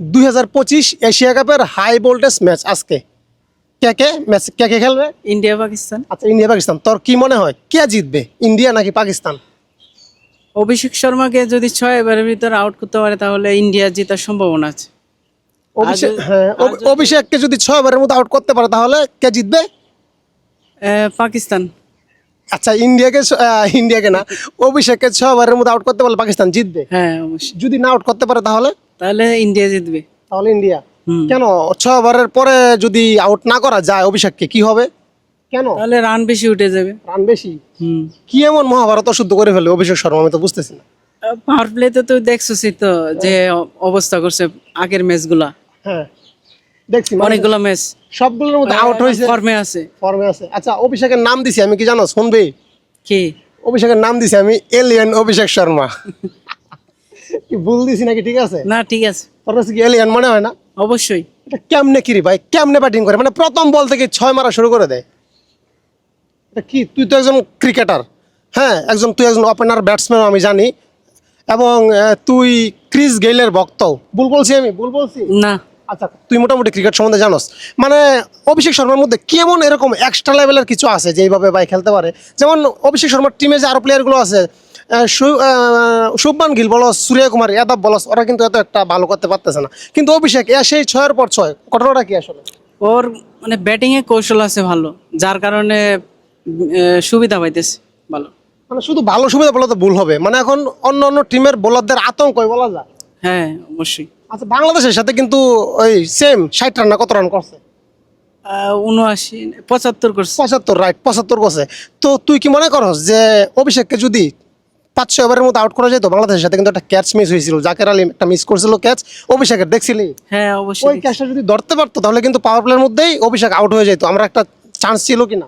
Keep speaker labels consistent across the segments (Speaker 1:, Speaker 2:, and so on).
Speaker 1: দুই হাজার পঁচিশ এশিয়া কাপের হাই ভোল্টেজ ম্যাচ আজকে। কে কে? ম্যাচ কে কে খেলবে?
Speaker 2: ইন্ডিয়া পাকিস্তান।
Speaker 1: আচ্ছা ইন্ডিয়া পাকিস্তান। তোর কি মনে হয়? কে জিতবে? ইন্ডিয়া নাকি পাকিস্তান?
Speaker 2: অভিষেক শর্মাকে যদি ছয় এবারের ভিতরে আউট করতে পারে তাহলে ইন্ডিয়া জেতার সম্ভাবনা আছে।
Speaker 1: অভিষেক হ্যাঁ অভিষেককে যদি ছয় ওভারের মধ্যে আউট করতে পারে তাহলে কে জিতবে?
Speaker 2: পাকিস্তান।
Speaker 1: আচ্ছা ইন্ডিয়াকে ইন্ডিয়াকে না অভিষেককে ছয় ওভারের মধ্যে আউট করতে পারলে পাকিস্তান জিতবে।
Speaker 2: হ্যাঁ
Speaker 1: যদি না আউট করতে পারে তাহলে?
Speaker 2: তাহলে ইন্ডিয়া জিতবে।
Speaker 1: তাহলে ইন্ডিয়া কেন? ছ ওভারের পরে যদি আউট না করা যায় অভিষেককে কি হবে? কেন?
Speaker 2: তাহলে রান বেশি উঠে যাবে।
Speaker 1: রান বেশি? কি এমন মহাভারত অশুদ্ধ করে ফেলে অভিষেক শর্মা আমি তো বুঝতেছি না।
Speaker 2: পাওয়ার প্লেতে তো দেখছোসই তো যে অবস্থা করছে আগের ম্যাচগুলা
Speaker 1: হ্যাঁ। দেখছি মানে
Speaker 2: অনেকগুলো ম্যাচ
Speaker 1: সবগুলোর মধ্যে আউট হয়েছে।
Speaker 2: ফর্মে আছে।
Speaker 1: ফর্মে আছে। আচ্ছা অভিষেকের নাম দিছি আমি কি জানো? শুনবে?
Speaker 2: কি?
Speaker 1: অভিষেকের নাম দিছি আমি এলিয়ান অভিষেক শর্মা। কি ভুল দিছি নাকি? ঠিক আছে?
Speaker 2: না ঠিক আছে।
Speaker 1: তোর কাছে কি এলিয়ান মনে হয় না?
Speaker 2: অবশ্যই।
Speaker 1: এটা কেমনে কিরি ভাই? কেমনে ব্যাটিং করে? মানে প্রথম বল থেকে ছয় মারা শুরু করে দেয়। এটা কি? তুই তো একজন ক্রিকেটার হ্যাঁ একজন তুই একজন ওপেনার ব্যাটসম্যান আমি জানি। এবং তুই ক্রিস গেইলের ভক্ত। ভুল বলছি আমি? ভুল বলছি?
Speaker 2: না।
Speaker 1: আচ্ছা তুই মোটামুটি ক্রিকেট সম্বন্ধে জানোস। মানে অভিষেক শর্মার মধ্যে কেমন এরকম এক্সট্রা লেভেলের কিছু আছে যে এইভাবে ভাই খেলতে পারে? যেমন অভিষেক শর্মার টিমে যে আরও প্লেয়ারগুলো আছে শুভমান গিল বলো সূর্য কুমার যাদব বলস ওরা কিন্তু এত একটা ভালো করতে পারতেছে না। কিন্তু অভিষেক এ সেই ছয়ের পর ছয় ঘটনাটা কি আসলে?
Speaker 2: ওর মানে ব্যাটিং এ কৌশল আছে ভালো যার কারণে সুবিধা পাইতেছে ভালো।
Speaker 1: মানে শুধু ভালো সুবিধা বলা তো ভুল হবে। মানে এখন অন্য অন্য টিমের বোলারদের আতঙ্ক বলা যায়।
Speaker 2: হ্যাঁ অবশ্যই।
Speaker 1: আচ্ছা বাংলাদেশের সাথে কিন্তু ওই সেম ষাট রান না কত রান করছে?
Speaker 2: উনআশি পঁচাত্তর করছে।
Speaker 1: পঁচাত্তর রাইট পঁচাত্তর করছে। তো তুই কি মনে করস যে অভিষেককে যদি পাঁচ ছয় ওভারের মধ্যে আউট করা যেত বাংলাদেশের সাথে কিন্তু একটা ক্যাচ মিস হয়েছিল জাকের আলী একটা মিস করছিল ক্যাচ অভিষেকের দেখছিলি?
Speaker 2: হ্যাঁ
Speaker 1: ওই ক্যাচটা যদি ধরতে পারতো তাহলে কিন্তু পাওয়ার প্লের মধ্যেই অভিষেক আউট হয়ে যেত। আমরা একটা চান্স ছিল কিনা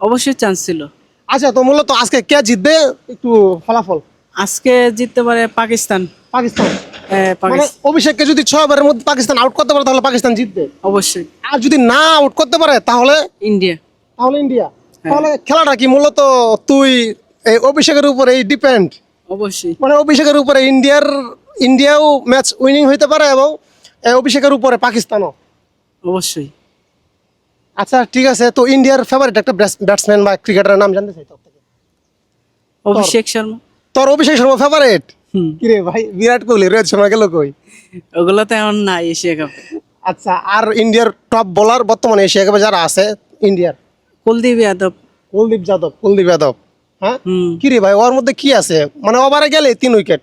Speaker 2: অবশ্যই চান্স ছিল।
Speaker 1: আচ্ছা তো মূলত আজকে কে জিতবে? একটু ফলাফল।
Speaker 2: আজকে জিততে পারে পাকিস্তান।
Speaker 1: পাকিস্তান।
Speaker 2: হ্যাঁ
Speaker 1: মানে
Speaker 2: পাকিস্তান।
Speaker 1: অভিষেককে যদি ছয় ওভারের মধ্যে পাকিস্তান আউট করতে পারে তাহলে পাকিস্তান জিতবে।
Speaker 2: অবশ্যই।
Speaker 1: আর যদি না আউট করতে পারে তাহলে?
Speaker 2: ইন্ডিয়া।
Speaker 1: তাহলে ইন্ডিয়া। তাহলে খেলাটা কি মূলত তুই এই অভিষেকের উপরে এই ডিপেন্ড
Speaker 2: অবশ্যই।
Speaker 1: মানে অভিষেকের উপরে ইন্ডিয়ার ইন্ডিয়াও ম্যাচ উইনিং হইতে পারে এবং অভিষেকের উপরে পাকিস্তানও।
Speaker 2: অবশ্যই।
Speaker 1: আচ্ছা ঠিক আছে তো ইন্ডিয়ার ফেভারিট একটা ব্যাটসম্যান বা ক্রিকেটারের নাম জানতে চাই তোর থেকে।
Speaker 2: অভিষেক শর্মা।
Speaker 1: তোর অভিষেক শর্মা ফেভারিট কিরে ভাই বিরাট কোহলি রোহিত শর্মা গেল কই?
Speaker 2: ওগুলো তো এমন নাই এশিয়া কাপে।
Speaker 1: আচ্ছা আর ইন্ডিয়ার টপ বোলার বর্তমানে এশিয়া কাপে যারা আছে ইন্ডিয়ার?
Speaker 2: কুলদীপ যাদব।
Speaker 1: কুলদীপ যাদব কুলদীপ যাদব। হ্যাঁ?
Speaker 2: হুম।
Speaker 1: কিরে ভাই ওর মধ্যে কি আছে? মানে ওভারে গেলে তিন উইকেট।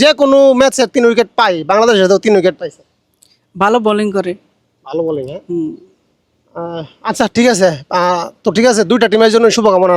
Speaker 1: যে কোনো ম্যাচে তিন উইকেট পাই বাংলাদেশে তো তিন উইকেট পাইছে।
Speaker 2: ভালো বোলিং করে।
Speaker 1: ভালো বোলিং হ্যাঁ? আচ্ছা ঠিক আছে। তো ঠিক আছে দুইটা টিমের জন্য শুভকামনা।